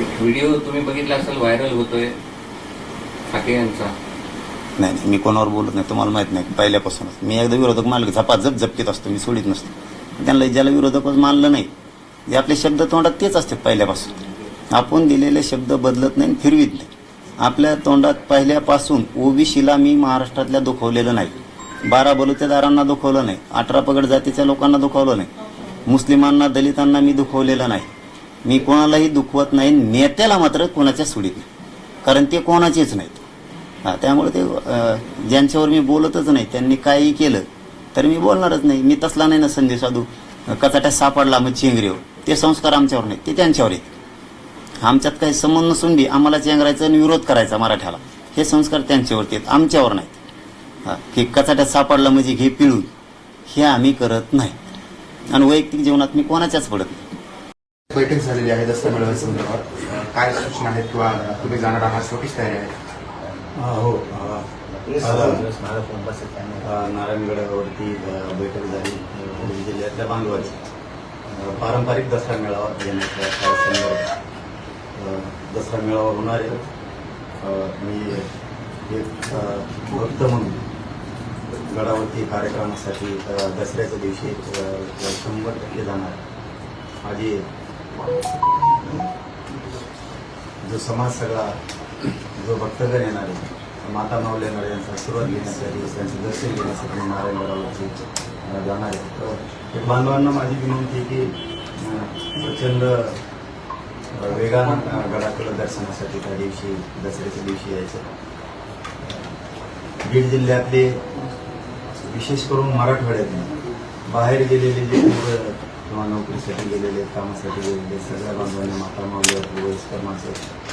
एक व्हिडिओ तुम्ही बघितला असेल व्हायरल होतोय. ठाके यांचा. नाही नाही मी कोणावर बोलत नाही तुम्हाला माहीत नाही पहिल्यापासूनच. मी एकदा विरोधक मानलं झपा झप झपकीत असतो मी सोडित नसतो. त्यांना ज्याला विरोधकच मानलं नाही जे आपले शब्द तोंडात तेच असते पहिल्यापासून. आपण दिलेले शब्द बदलत नाही आणि फिरवीत नाही. आपल्या तोंडात पहिल्यापासून ओबीसीला मी महाराष्ट्रातल्या दुखवलेलं नाही. बारा बलुतेदारांना दुखवलं नाही. अठरा पगड जातीच्या लोकांना दुखवलं नाही. मुस्लिमांना दलितांना मी दुखवलेलं नाही. मी कोणालाही दुखवत नाही नेत्याला मात्र कोणाच्या सुडीत नाही. कारण ते कोणाचेच नाहीत. हां त्यामुळे ते ज्यांच्यावर मी बोलतच नाही त्यांनी काही केलं तर मी बोलणारच नाही. मी तसला नाही ना संदेश साधू. कचाट्यात सापडला मग चेंगरीवर. ते संस्कार आमच्यावर नाहीत ते त्यांच्यावर आहेत आमच्यात काही संबंध नसून बी आम्हाला चेंगरायचं आणि विरोध करायचा मराठ्याला. हे संस्कार त्यांच्यावरती आहेत आमच्यावर नाहीत. हां की कचाट्यात सापडला म्हणजे घे पिळून. हे आम्ही करत नाही. आणि वैयक्तिक जीवनात मी कोणाच्याच पडत नाही. बैठक झालेली आहे दसरा मेळाव्या संदर्भात. काय सूचना आहेत किंवा तुम्ही जाणार आहात छोटीच तयारी आहे? हा, हो नारायणगडावरती बैठक झाली जिल्ह्यातल्या बांधवाची. पारंपरिक दसरा मेळावा घेण्याच्या काय संदर्भात दसरा मेळावा होणार आहे. मी एक भक्त म्हणून गडावरती कार्यक्रमासाठी दसऱ्याच्या दिवशी शंभर टक्के जाणार. आहे. माझी जो समाज सगळा जो भक्तगण येणार आहे माता माऊल येणार आहे यांचा आशीर्वाद घेण्यासाठी त्यांचं दर्शन घेण्यासाठी नारायण नारायणगडावरती जाणार आहे तर बांधवांना माझी विनंती आहे की प्रचंड वेगानं गडाकडं दर्शनासाठी त्या दिवशी दसऱ्याच्या दिवशी यायचं. बीड जिल्ह्यातले विशेष करून मराठवाड्यातले बाहेर गेलेले जे मुलं किंवा नोकरीसाठी गेलेले कामासाठी गेलेले सगळ्या बांधवांनी माता मावली वयस्कर माणसं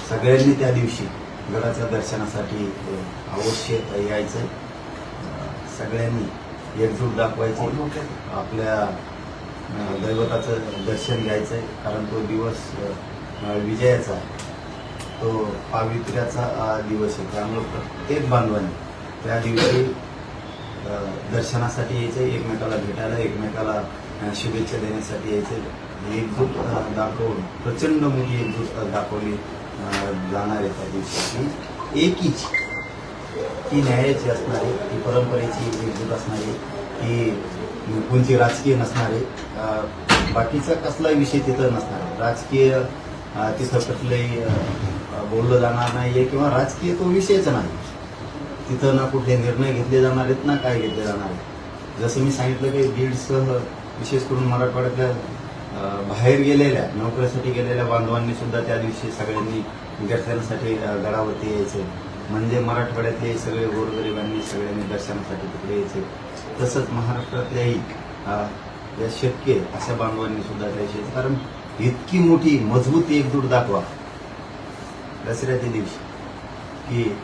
सगळ्यांनी त्या दिवशी गडाच्या दर्शनासाठी अवश्य यायचं सगळ्यांनी एकजूट दाखवायची आपल्या दैवताचं दर्शन घ्यायचं कारण तो दिवस विजयाचा तो पावित्र्याचा दिवस आहे. त्यामुळं प्रत्येक बांधवांनी त्या दिवशी दर्शनासाठी यायचं एकमेकाला भेटायला एकमेकाला शुभेच्छा देण्यासाठी यायचं एकजूट दाखवून प्रचंड मुली एकजूट दाखवली जाणार आहे त्या दिवशी. एकीच ती न्यायाची असणारी ती परंपरेची एकजूट असणारी ती कोणती राजकीय नसणारे बाकीचा कसलाही विषय तिथं नसणार आहे. राजकीय तिथं कुठलंही बोललं जाणार नाही आहे किंवा राजकीय तो विषयच नाही. तिथं ना कुठले निर्णय घेतले जाणार आहेत ना काय घेतले जाणार आहे जसं मी सांगितलं की बीडसह विशेष करून मराठवाड्यातल्या बाहेर गेलेल्या नोकऱ्यासाठी गेलेल्या बांधवांनी सुद्धा त्या दिवशी सगळ्यांनी दर्शनासाठी गडावरती यायचे. म्हणजे मराठवाड्यातले सगळे गोरगरिबांनी सगळ्यांनी दर्शनासाठी तिकडे यायचे. तसंच महाराष्ट्रातल्याही या शक्य आहे अशा बांधवांनी सुद्धा द्यायचे कारण इतकी मोठी मजबूत एकजूट दाखवा. दसऱ्याच्या दिवशी. की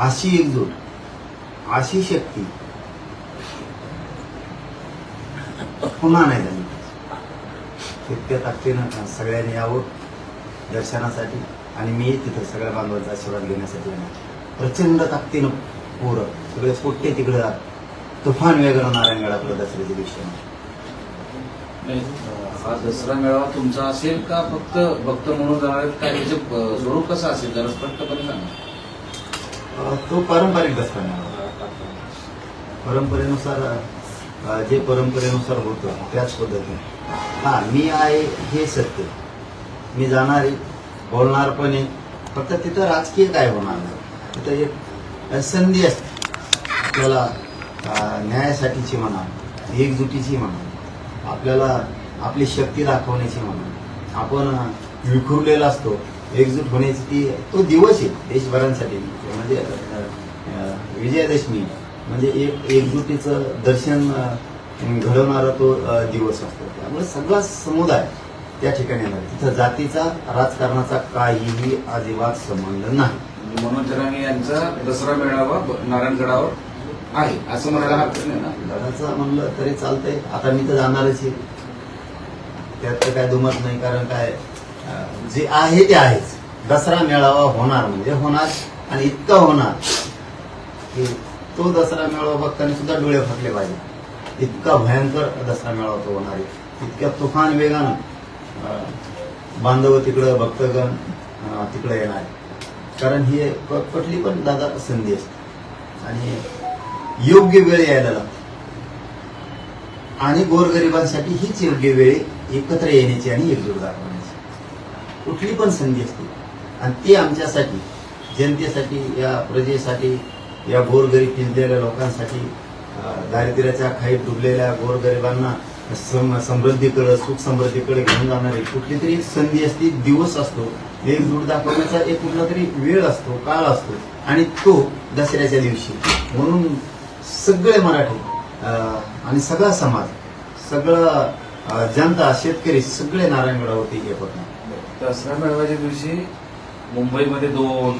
अशी एकजूट अशी शक्ती पुन्हा नाही झाली. तितक्या ताकदीनं सगळ्यांनी यावं दर्शनासाठी? आणि मी तिथं सगळ्या बांधवांचा आशीर्वाद घेण्यासाठी येणार. प्रचंड ताकदीनं पोरं सगळे पोट्टे तिकडं. तुफान वेगळं नारायणगडाकडे दसऱ्याच्या दिवशी हा दसरा मेळावा तुमचा असेल का फक्त भक्त म्हणून जाणार? काय त्याचे स्वरूप कसं असेल? जरा स्पष्टपणे सांगा. तो पारंपरिक दसरा मेळावा. परंपरेनुसार जे परंपरेनुसार होतं त्याच पद्धतीने. हां मी आहे हे सत्य. मी जाणार आहे बोलणार पण आहे. फक्त तिथं राजकीय काय होणार नाही. तिथं एक संधी असते. आपल्याला न्यायासाठीची म्हणा एकजुटीची म्हणा आपल्याला आपली शक्ती दाखवण्याची म्हणा. आपण विखुरलेला असतो. एकजूट होण्याची ती तो दिवस आहे देशभरांसाठी. म्हणजे विजयादशमी. म्हणजे एक एकजुटीचं दर्शन घडवणारा तो दिवस असतो. त्यामुळे सगळा समुदाय त्या ठिकाणी येणार तिथं जातीचा राजकारणाचा काहीही अजिबात संबंध नाही. म्हणजे मनोज जरांगे यांचा दसरा मेळावा नारायणगडावर आहे असं म्हणायला हरकत नाही ना? लढाचं म्हणलं तरी चालतंय. आता मी तर जाणारच आहे. त्यात तर काय दुमत नाही कारण काय जे आहे ते आहेच. दसरा मेळावा होणार म्हणजे होणार आणि इतका होणार की तो दसरा मेळावा बघताना सुद्धा डोळे फाटले पाहिजे. इतका भयंकर दसरा मेळावा तो होणार आहे. इतक्या तुफान वेगानं बांधव तिकडं भक्तगण तिकडं येणार आहे. कारण ही कुठली पण दादा संधी असते. आणि योग्य वेळ यायला लागते. आणि गोरगरिबांसाठी हीच योग्य वेळ एकत्र येण्याची आणि एकजूट दाखवण्याची कुठली पण संधी असते. आणि ती आमच्यासाठी जनतेसाठी या प्रजेसाठी या गोरगरीब पिंजलेल्या लोकांसाठी दारिद्र्याच्या खाईत डुबलेल्या गोरगरिबांना सम समृद्धीकडे सुख समृद्धीकडे घेऊन जाणारी कुठली तरी संधी असते दिवस असतो. एकजूट दाखवण्याचा एक कुठला तरी वेळ असतो काळ असतो. आणि तो दसऱ्याच्या दिवशी. म्हणून सगळे मराठी आणि सगळा समाज सगळं जनता शेतकरी सगळे नारायणगडावरती एक होते दसरा मेळाव्याच्या दिवशी मुंबईमध्ये दोन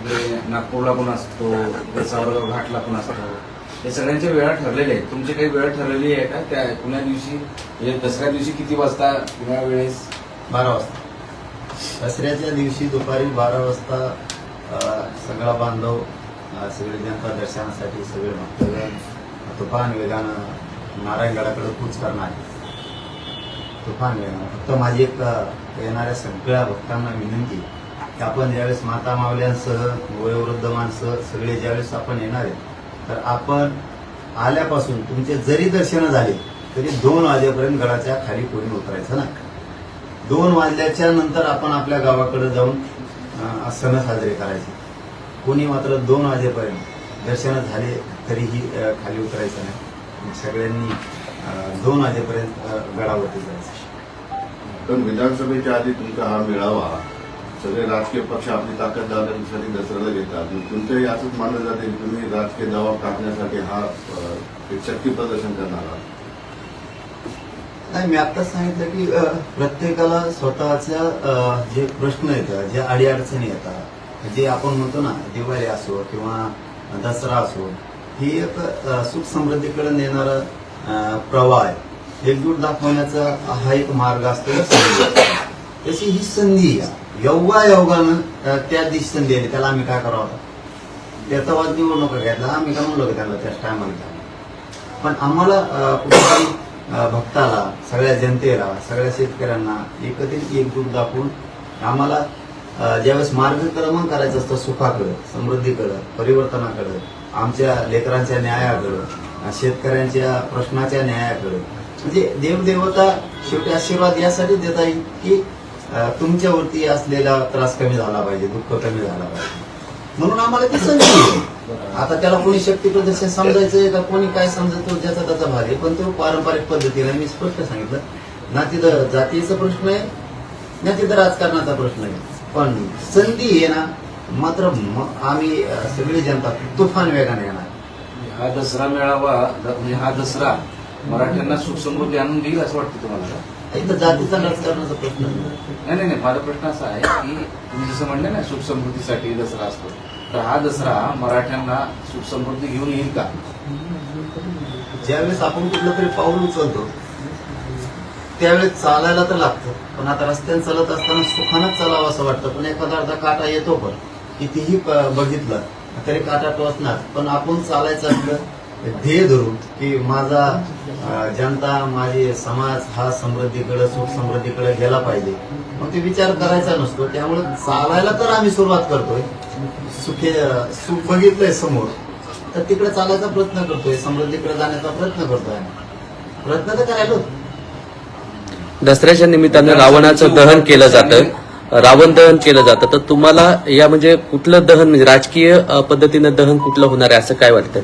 म्हणजे नागपूरला पण असतो सावरगाव घाटला पण असतो. हे सगळ्यांच्या वेळा ठरलेल्या आहेत. तुमची काही वेळ ठरलेली आहे का? त्या कुण्या दिवशी म्हणजे दसऱ्या दिवशी किती वाजता कुणा वेळेस? बारा वाजता. दसऱ्याच्या दिवशी दुपारी बारा वाजता सगळा बांधव सगळे सगळी जनता दर्शनासाठी सगळे भक्तगण तुफान वेगानं नारायणगडाकडे कूच करणार आहे. तुफान वेगानं. फक्त माझी एक येणाऱ्या सगळ्या भक्तांना विनंती आहे. की आपण ज्यावेळेस माता मावल्यांसह वयोवृद्ध माणसं सगळे ज्यावेळेस आपण येणार आहे तर आपण आल्यापासून तुमचे जरी दर्शन झाले तरी दोन वाजेपर्यंत गडाच्या खाली कोणी उतरायचं ना दोन वाजल्याच्या नंतर आपण आपल्या गावाकडे जाऊन सण साजरे करायचे. कोणी मात्र दोन वाजेपर्यंत दर्शन झाले तरीही खाली उतरायचं नाही. सगळ्यांनी दोन वाजेपर्यंत गडावरती जायचं. पण विधानसभेच्या आधी तुमचा हा मेळावा सगळे राजकीय पक्ष आपली ताकद दाखवण्यासाठी दसऱ्याला घेतात. तुमचंही असंच मानलं जाते की तुम्ही राजकीय दबाव टाकण्यासाठी हा एक शक्ती प्रदर्शन करणार आहात. नाही मी आत्ताच सांगितलं की प्रत्येकाला स्वतःच्या जे प्रश्न येतात ज्या अडीअडचणी येतात जे आपण म्हणतो ना दिवाळी असो किंवा दसरा असो ही एक सुख समृद्धीकडे नेणारा प्रवाह आहे. एकजूट दाखवण्याचा हा एक मार्ग असतो. तशी ही संधी आहे. योगा योगानं त्या दिवशी संधी आली त्याला आम्ही काय करावं त्याचा वाद निवडणुका घेतला आम्ही का म्हणलो त्याला त्याच टायमाला पण आम्हाला अं, कुठेतरी भक्ताला सगळ्या जनतेला सगळ्या शेतकऱ्यांना एकत्रित एकजूट दाखवून आम्हाला ज्यावेळेस मार्गक्रमण करायचं असतं सुखाकडं समृद्धीकडं परिवर्तनाकडं आमच्या लेकरांच्या न्यायाकडं शेतकऱ्यांच्या प्रश्नाच्या न्यायाकडं म्हणजे देवदेवता शेवटी आशीर्वाद यासाठी देता येईल की तुमच्यावरती असलेला त्रास कमी झाला पाहिजे दुःख कमी झाला पाहिजे. म्हणून आम्हाला ती संधी आता त्याला कोणी शक्ती प्रदर्शन समजायचंय का कोणी काय समजतो ज्याचा त्याचा भाग आहे पण तो पारंपरिक पद्धतीने मी स्पष्ट सांगितलं. ना तिथं जातीचा प्रश्न आहे ना तिथं राजकारणाचा प्रश्न आहे. पण संधी आहे ना मात्र आम्ही सगळी जनता तुफान वेगाने येणार. हा दसरा मेळावा म्हणजे हा दसरा मराठ्यांना सुख समृद्धी आणून देईल असं वाटतं तुम्हाला? इथं जातीचा राजकारणाचा प्रश्न नाही. नाही नाही. माझा प्रश्न असा आहे की तुम्ही जसं म्हणलं ना सुख समृद्धीसाठी दसरा असतो. तर हा दसरा मराठ्यांना सुख समृद्धी घेऊन येईल का? ज्यावेळेस आपण कुठलं तरी पाऊल उचलतो त्यावेळेस चालायला तर लागतं. पण आता रस्त्याने चालत असताना सुखानच चालावं असं वाटतं. पण एखादा अर्धा काटा येतो पण. कितीही बघितलं तरी काटा टोचणार. पण आपण चालायचं असलं ध्येय धरून की माझा जनता माझे समाज हा समृद्धीकडे सुख समृद्धीकडे गेला पाहिजे. मग ते विचार करायचा नसतो. त्यामुळे चालायला तर आम्ही सुरुवात करतोय. सुखे सुख बघितलंय समोर. तर तिकडे चालायचा प्रयत्न करतोय. समृद्धीकडे जाण्याचा प्रयत्न करतोय आम्ही. प्रयत्न तर करायला दसऱ्याच्या निमित्तानं रावणाचं दहन केलं जातं. रावण दहन केलं जातं. तर तुम्हाला या म्हणजे कुठलं दहन म्हणजे राजकीय पद्धतीनं दहन कुठलं होणार आहे असं काय वाटतं